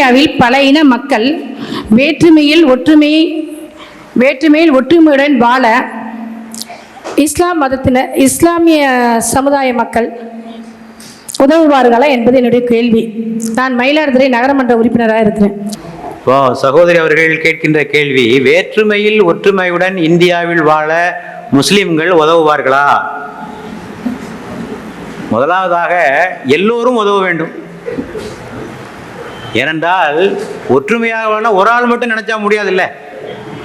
இந்தியாவில் பல இன மக்கள் வேற்றுமையில் ஒற்றுமை வேற்றுமையில் ஒற்றுமையுடன் வாழ இஸ்லாம் மதத்தினர் இஸ்லாமிய சமுதாய மக்கள் உதவுவார்களா என்பது என்னுடைய கேள்வி. நான் மயிலாடுதுறை நகரமன்ற உறுப்பினராக இருக்கிறேன். இப்போ சகோதரி அவர்கள் கேட்கின்ற கேள்வி வேற்றுமையில் ஒற்றுமையுடன் இந்தியாவில் வாழ முஸ்லிம்கள் உதவுவார்களா? முதலாவதாக எல்லோரும் உதவ வேண்டும். ஏனென்றால் ஒற்றுமையாக வேணால் ஒரு ஆள் மட்டும் நினச்சா முடியாதுல்ல.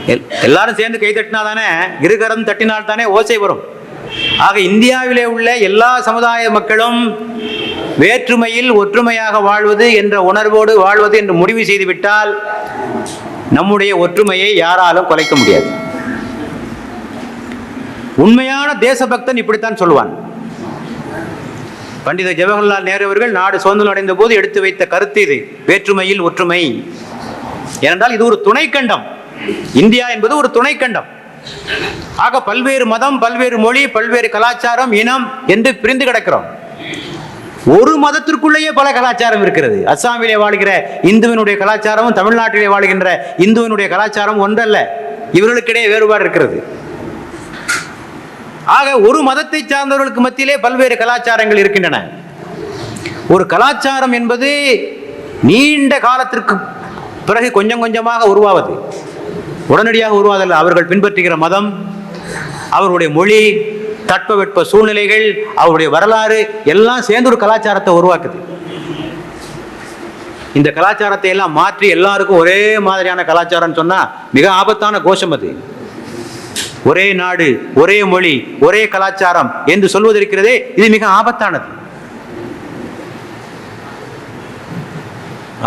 எல்- எல்லாரும் சேர்ந்து கை தட்டினா தானே இருகரம் தட்டினால் தானே ஓசை வரும். ஆக இந்தியாவிலே உள்ள எல்லா சமுதாய மக்களும் வேற்றுமையில் ஒற்றுமையாக வாழ்வது என்ற உணர்வோடு வாழ்வது என்று முடிவு செய்துவிட்டால் நம்முடைய ஒற்றுமையை யாராலும் குலைக்க முடியாது. உண்மையான தேசபக்தன் இப்படித்தான் சொல்லுவான். பண்டித ஜவஹர்லால் நேரு அவர்கள் நாடு சுதந்திரம் அடைந்த போது எடுத்து வைத்த கருத்து இது. வேற்றுமையில் ஒற்றுமை. ஏனென்றால் இது ஒரு துணைக்கண்டம். இந்தியா என்பது ஒரு துணைக்கண்டம். ஆக பல்வேறு மதம் பல்வேறு மொழி பல்வேறு கலாச்சாரம் இனம் என்று பிரிந்து கிடக்கிறோம். ஒரு மதத்திற்குள்ளேயே பல கலாச்சாரம் இருக்கிறது. அஸ்ஸாமிலே வாழ்கிற இந்துவினுடைய கலாச்சாரமும் தமிழ்நாட்டிலே வாழ்கின்ற இந்துவினுடைய கலாச்சாரம் ஒன்றல்ல. இவர்களுக்கிடையே வேறுபாடு இருக்கிறது. ஆக ஒரு மதத்தை சார்ந்தவர்களுக்கு மத்தியிலே பல்வேறு கலாச்சாரங்கள் இருக்கின்றன. ஒரு கலாச்சாரம் என்பது நீண்ட காலத்திற்கு பிறகு கொஞ்சம் கொஞ்சமாக உருவாவது. உடனடியாக உருவாதல்ல அவர்கள் பின்பற்றுகிற மதம் அவர்களுடைய மொழி தட்பவெட்ப சூழ்நிலைகள் அவருடைய வரலாறு எல்லாம் சேர்ந்து ஒரு கலாச்சாரத்தை உருவாக்குது. இந்த கலாச்சாரத்தை எல்லாம் மாற்றி எல்லாருக்கும் ஒரே மாதிரியான கலாச்சாரம்னு சொன்னால் மிக ஆபத்தான கோஷம் அது. ஒரே நாடு ஒரே மொழி ஒரே கலாச்சாரம் என்று சொல்வது இருக்கிறதே இது மிக ஆபத்தானது.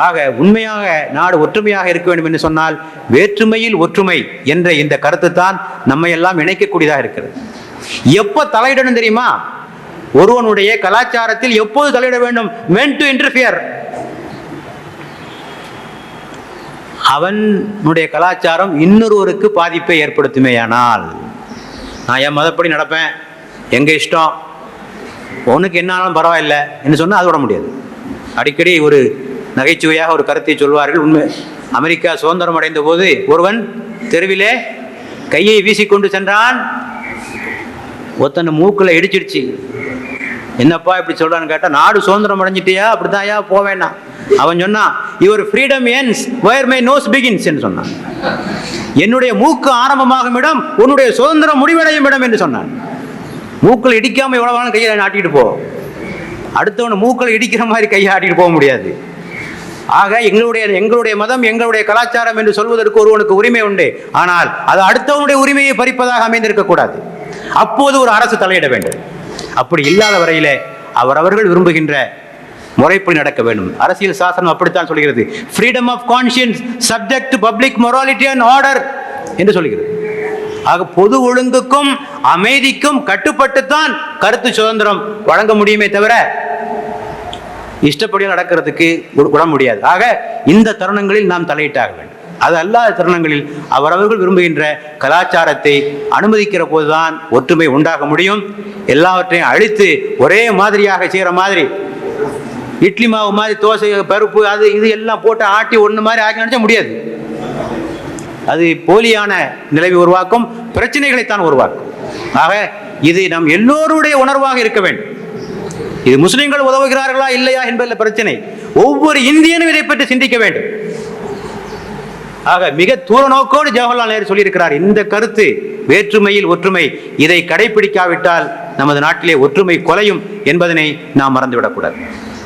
ஆக உண்மையாக நாடு ஒற்றுமையாக இருக்க வேண்டும் என்று சொன்னால் வேற்றுமையில் ஒற்றுமை என்ற இந்த கருத்து தான் நம்ம எல்லாம் இணைக்கக்கூடியதாக இருக்கிறது. எப்போ தலையிடணும் தெரியுமா? ஒருவனுடைய கலாச்சாரத்தில் எப்போது தலையிட வேண்டும்? மென் டு இன்டர்ஃபியர் அவனுடைய கலாச்சாரம் இன்னொருவருக்கு பாதிப்பை ஏற்படுத்துமேயானால் நான் என் மதப்படி நடப்பேன் எங்கள் இஷ்டம் உனக்கு என்ன ஆனாலும் பரவாயில்ல என்று சொன்னால் அது விட முடியாது. அடிக்கடி ஒரு நகைச்சுவையாக ஒரு கருத்தை சொல்வார்கள். உண்மை அமெரிக்கா சுதந்திரம் அடைந்த போது ஒருவன் தெருவிலே கையை வீசிக்கொண்டு சென்றான். ஒருத்தன் மூக்கில் இடிச்சிடுச்சு. என்னப்பா இப்படி சொல்கிறான்னு கேட்டால் நாடு சுதந்திரம் அடைஞ்சிட்டியா? அப்படிதான்யா போவேன்னா அவன் சொன்னான் your freedom ends where my nose begins என்று சொன்னான். என்னுடைய மூக்கு ஆரம்பமாகும் இடம் உன்னுடைய சுதந்திரம் முடிவடையும் இடம் என்று சொன்னான். மூக்கில் இடிக்காம எவ்வளவான வேணாலும் கையை ஆட்டிட்டு போ. அடுத்தவன் மூக்களை இடிக்கிற மாதிரி கையை ஆட்டிட்டு போக முடியாது. ஆக எங்களுடைய எங்களுடைய மதம் எங்களுடைய கலாச்சாரம் என்று சொல்வதற்கு ஒருவனுக்கு உரிமை உண்டு. ஆனால் அது அடுத்தவனுடைய உரிமையை பறிப்பதாக அமைந்திருக்க கூடாது அப்போது ஒரு அரசு தலையிட வேண்டும். அப்படி இல்லாத வரையிலே அவரவர்கள் விரும்புகின்ற முறைப்படி நடக்க வேண்டும். அரசியல் சாசனம் அப்படித்தான் சொல்கிறது. Freedom of conscience subject to public morality and order என்று சொல்கிறது. ஆக பொது ஒழுங்குக்கும் அமைதிக்கும் கட்டுப்பட்டுத்தான் கருத்து சுதந்திரம் வழங்க முடியுமே தவிர இஷ்டப்படியாக நடக்கிறதுக்கு விட முடியாது. ஆக இந்த தருணங்களில் நாம் தலையிட்டாக வேண்டும். அது அல்லாத தருணங்களில் அவரவர்கள் விரும்புகின்ற கலாச்சாரத்தை அனுமதிக்கிற போதுதான் ஒற்றுமை உண்டாக முடியும். எல்லாவற்றையும் அழித்து ஒரே மாதிரியாக செய்கிற மாதிரி இட்லி மாவு மாதிரி தோசை பருப்பு அது இது எல்லாம் போட்டு ஆட்டி ஒன்று மாதிரி ஆக்கி நினச்சா முடியாது. அது போலியான நிலைமை உருவாக்கும் பிரச்சனைகளைத்தான் உருவாக்கும். ஆக இது நம் எல்லோருடைய உணர்வாக இருக்க வேண்டும். இது முஸ்லிம்கள் உதவுகிறார்களா இல்லையா என்பதில் பிரச்சனை. ஒவ்வொரு இந்தியனும் இதை பற்றி சிந்திக்க வேண்டும். ஆக மிக தூர நோக்கோடு ஜவஹர்லால் நேரு சொல்லியிருக்கிறார் இந்த கருத்து வேற்றுமையில் ஒற்றுமை இதை கடைபிடிக்காவிட்டால் நமது நாட்டிலே ஒற்றுமை கொலையும் என்பதனை நாம் மறந்துவிடக்கூடாது.